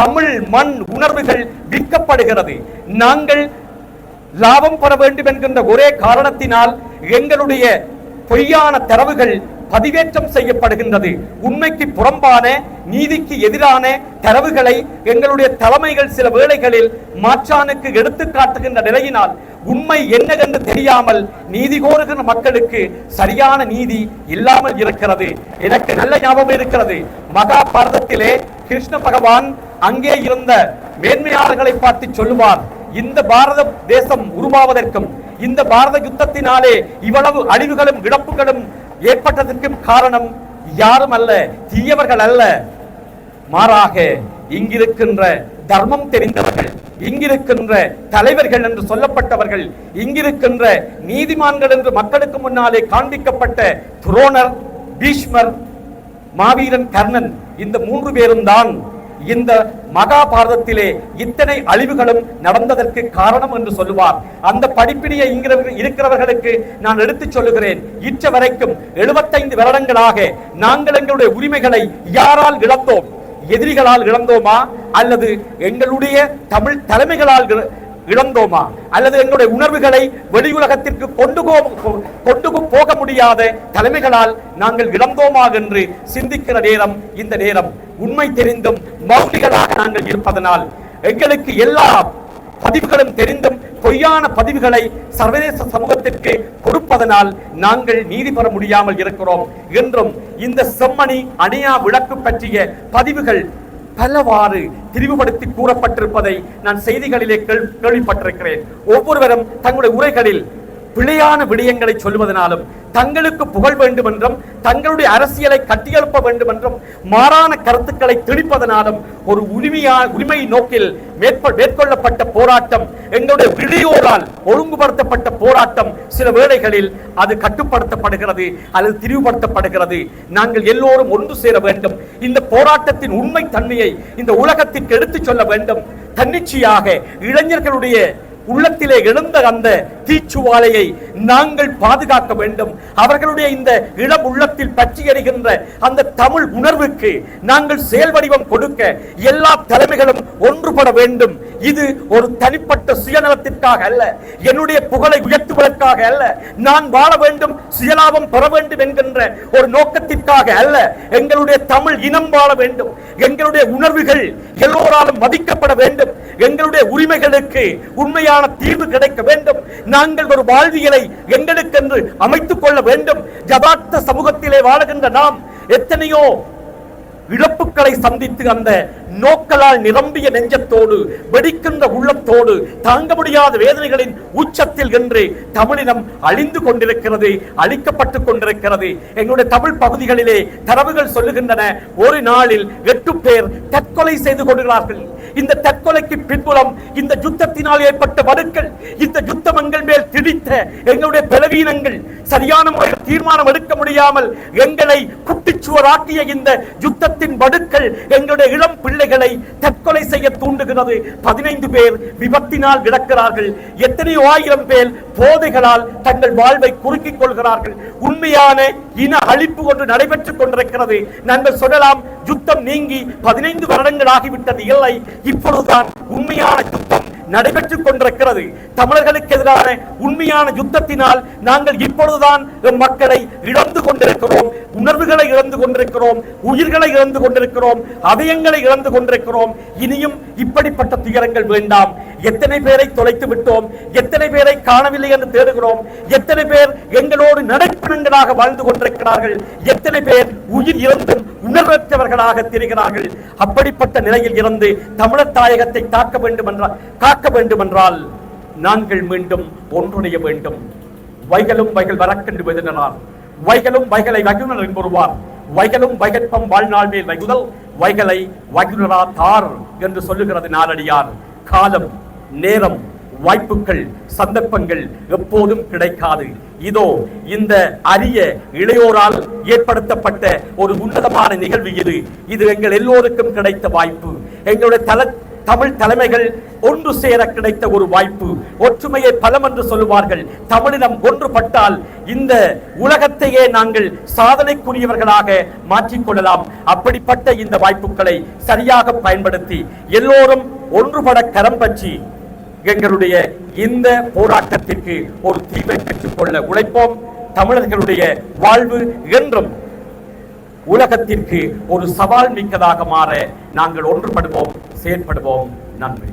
தமிழ் மண் உணர்வுகள் விற்கப்படுகிறது. நாங்கள் லாபம் பெற வேண்டும் என்கின்ற ஒரே காரணத்தினால் எங்களுடைய பொய்யான தரவுகள் பதிவேற்றம் செய்யப்படுகின்றது. உண்மைக்கு புறம்பான நீதிக்கு எதிரான தரவுகளை எங்களுடைய தலைமைகள் சில வேளைகளில் மாற்றானுக்கு எடுத்து காட்டுகின்ற நிலையினால் உண்மை என்னவென்று தெரியாமல் நீதி கோருகிற மக்களுக்கு சரியான நீதி இல்லாமல் இருக்கிறது. எனக்கு நல்ல ஞாபகம் இருக்கிறது. மகாபாரதத்திலே கிருஷ்ண பகவான் அங்கே இருந்த மேன்மையாளர்களை பார்த்து சொல்லுவார் இந்த பாரத தேசம் உருவாவதற்கும் இந்த பாரத யுத்தத்தினாலே இவ்வளவு அழிவுகளும் இழப்புகளும் ஏற்பட்டதற்கும் காரணம் யாரும் அல்ல தீயவர்கள் அல்ல. மாறாக இங்கிருக்கின்ற தர்மம் தெரிந்தவர்கள் இங்கிருக்கின்ற தலைவர்கள் என்று சொல்லப்பட்டவர்கள் இங்கிருக்கின்ற நீதிமான்கள் என்று மக்களுக்கு முன்னாலே காண்பிக்கப்பட்ட துரோணர் பீஷ்மர் மாவீரன் கர்ணன் இந்த மூன்று பேரும் தான் இந்த மகாபாரதத்திலே இத்தனை அழிவுகளும் நடந்ததற்கு காரணம் என்று சொல்லுவார். அந்த படிப்பினையை இருக்கிறவர்களுக்கு நான் எடுத்துச் சொல்லுகிறேன். இற்ற வரைக்கும் 75 வருடங்களாக நாங்கள் எங்களுடைய உரிமைகளை யாரால் இழந்தோம்? எதிரிகளால் இழந்தோமா? அல்லது எங்களுடைய தமிழ் தலைமைகளால் இழந்தோமா? அல்லது எங்களுடைய உணர்வுகளை வெளியுலகத்திற்கு கொண்டு கொண்டு போக முடியாத தலைமைகளால் நாங்கள் இழந்தோமா என்று சிந்திக்கிற நேரம் இந்த நேரம். உண்மை தெரிந்தும் மௌலிகளாக நாங்கள் இருப்பதனால் எங்களுக்கு எல்லா பதிவுகளும் தெரிந்தும் பொய்யான பதிவுகளை சர்வதேச சமூகத்திற்கு கொடுப்பதனால் நாங்கள் நீதி பெற முடியாமல் இருக்கிறோம். என்றும் இந்த செம்மணி அணியா விளக்கு பற்றிய பதிவுகள் பலவாறு திரிவுபடுத்தி கூறப்பட்டிருப்பதை நான் செய்திகளிலே கேள்விப்பட்டிருக்கிறேன். ஒவ்வொருவரும் தங்களுடைய உரைகளில் பிழையான விடயங்களை சொல்லுவதனாலும் தங்களுக்கு புகழ் வேண்டும் என்றும் தங்களுடைய அரசியலை கட்டியெழுப்ப வேண்டும் என்றும் மாறான கருத்துக்களை திணிப்பதனாலும் ஒரு உரிமையா உரிமை நோக்கில் மேற்கொள்ளப்பட்ட போராட்டம் எங்களுடைய விடியோரால் ஒழுங்குபடுத்தப்பட்ட போராட்டம் சில வேளைகளில் அது கட்டுப்படுத்தப்படுகிறது அல்லது திரிவுபடுத்தப்படுகிறது. நாங்கள் எல்லோரும் ஒன்று சேர வேண்டும். இந்த போராட்டத்தின் உண்மை தன்மையை இந்த உலகத்திற்கு எடுத்துச் சொல்ல வேண்டும். தன்னிச்சையாக இளைஞர்களுடைய உள்ளத்திலே எழுந்த அந்த தீச்சுவாலையை நாங்கள் பாதுகாக்க வேண்டும். அவர்களுடைய இந்த இளம் உள்ளத்தில் பற்றி எறிகின்ற அந்த தமிழ் உணர்வுக்கு நாங்கள் செயல் வடிவம் கொடுக்க எல்லா தலைமைகளும் ஒன்றுபட வேண்டும். இது ஒரு தனிப்பட்ட சுயநலத்திற்காக அல்ல என்னுடைய புகழை உயர்த்துவதற்காக அல்ல. நான் வாழ வேண்டும் சுயலாபம் பெற வேண்டும் என்கின்ற ஒரு நோக்கத்திற்காக அல்ல எங்களுடைய தமிழ் இனம் வாழ வேண்டும். எங்களுடைய உணர்வுகள் எல்லோராலும் மதிக்கப்பட வேண்டும். எங்களுடைய உரிமைகளுக்கு உண்மையான தீர்வு கிடைக்க வேண்டும். நாங்கள் ஒரு வாழ்வியலை எங்களுக்கென்று அமைத்துக் கொள்ள வேண்டும். ஜபார்த்த சமூகத்திலே வாழுகின்ற நாம் எத்தனையோ இழப்புகளை சந்தித்து அந்த நோக்கலால் நிரம்பிய நெஞ்சத்தோடு வெடிக்கின்ற உள்ளத்தோடு தாங்க முடியாத வேதனைகளின் உச்சத்தில் என்று தமிழினம் அழிந்து கொண்டிருக்கிறது அழிக்கப்பட்டுக் கொண்டிருக்கிறது. எங்களுடைய தமிழ் பகுதிகளிலே தரவுகள் சொல்லுகின்றன. ஒரு நாளில் எட்டு பேர் தற்கொலை செய்து கொள்கிறார்கள். இந்த தற்கொலைக்கு பின்புலம் இந்த யுத்தத்தினால் ஏற்பட்ட வடுக்கள் இந்த யுத்தம் எங்கள் மேல் திணித்த எங்களுடைய பலவீனங்கள் சரியான முறையில் தீர்மானம் எடுக்க முடியாமல் எங்களை குட்டிச்சுவராக்கிய இந்த யுத்தத்தின் வடுக்கள் எங்களுடைய இளம் பிள்ளைகளை தற்கொலை செய்ய தூண்டுகிறது. பதினைந்து பேர் விபத்தினால் இறக்கிறார்கள் எத்தனையோ ஆயிரம் பேர் போதைகளால் தங்கள் வாழ்வை குறுக்கிக் கொள்கிறார்கள். உண்மையான இன அழிப்பு ஒன்று நடைபெற்றுக் கொண்டிருக்கிறது. நாங்கள் சொல்லலாம் யுத்தம் நீங்கி பதினைந்து வருடங்கள் ஆகிவிட்டது இல்லை இப்பொழுதுதான் உண்மையான யுத்தம். நடைபெற்றுக் கொண்டிருக்கிறது. தமிழர்களுக்கு எதிரான உண்மையான யுத்தத்தினால் நாங்கள் இப்பொழுதுதான் மக்களை இழந்து கொண்டிருக்கிறோம். உணர்வுகளை இழந்து கொண்டிருக்கிறோம். உயிர்களை இழந்து கொண்டிருக்கிறோம். அவயங்களை இழந்து கொண்டிருக்கிறோம். இனியும் இப்படிப்பட்ட துயரங்கள் வேண்டாம். எத்தனை பேரை தொலைத்து விட்டோம். எத்தனை பேரை காணவில்லை என்று தேடுகிறோம். எத்தனை பேர் எங்களோடு நடைப்பிணங்களாக வாழ்ந்து கொண்டிருக்கிறார்கள். எத்தனை பேர் உயிர் இறந்தும் உணர்வற்றவர்களாக திரிகிறார்கள். அப்படிப்பட்ட நிலையில் இருந்து தமிழர் தாயகத்தை தாக்க வேண்டும் என்றால் காக்க வேண்டும் என்றால் நாங்கள் மீண்டும் ஒன்றுணைய வேண்டும். வைகளும் வைகள் வரக்கென்று வெதினார் வைகளும் வைகளை வகுனர் என்பொருவார் வைகளும் வைகற்பம் வாழ்நாள் மேல் வைகுதல் வைகளை வகுனரா தார் என்று சொல்லுகிறது நாளடியார். காலம் நேரம் வாய்ப்புகள் சந்தர்ப்பங்கள் எப்போதும் கிடைக்காது. இதோ இந்த அரிய இளையோரால் ஏற்படுத்தப்பட்ட ஒரு உன்னதமான நிகழ்வு இது. இது எங்கள் எல்லோருக்கும் கிடைத்த வாய்ப்பு. எங்களுடைய தல தமிழ் தலைமைகள் ஒன்று சேர கிடைத்த ஒரு வாய்ப்பு. ஒற்றுமையை பலம் என்று சொல்லுவார்கள். தமிழினம் ஒன்றுபட்டால் இந்த உலகத்தையே நாங்கள் சாதனைக்குரியவர்களாக மாற்றிக்கொள்ளலாம். அப்படிப்பட்ட இந்த வாய்ப்புகளை சரியாக பயன்படுத்தி எல்லோரும் ஒன்றுபட கரம் பற்றி எங்களுடைய இந்த போராட்டத்திற்கு ஒரு தீர்வை பெற்றுக்கொள்ள உழைப்போம். தமிழர்களுடைய வாழ்வு என்றும் உலகத்திற்கு ஒரு சவால் மிக்கதாக மாற நாங்கள் ஒன்றுபடுவோம். செயற்படுவோம். நன்றி.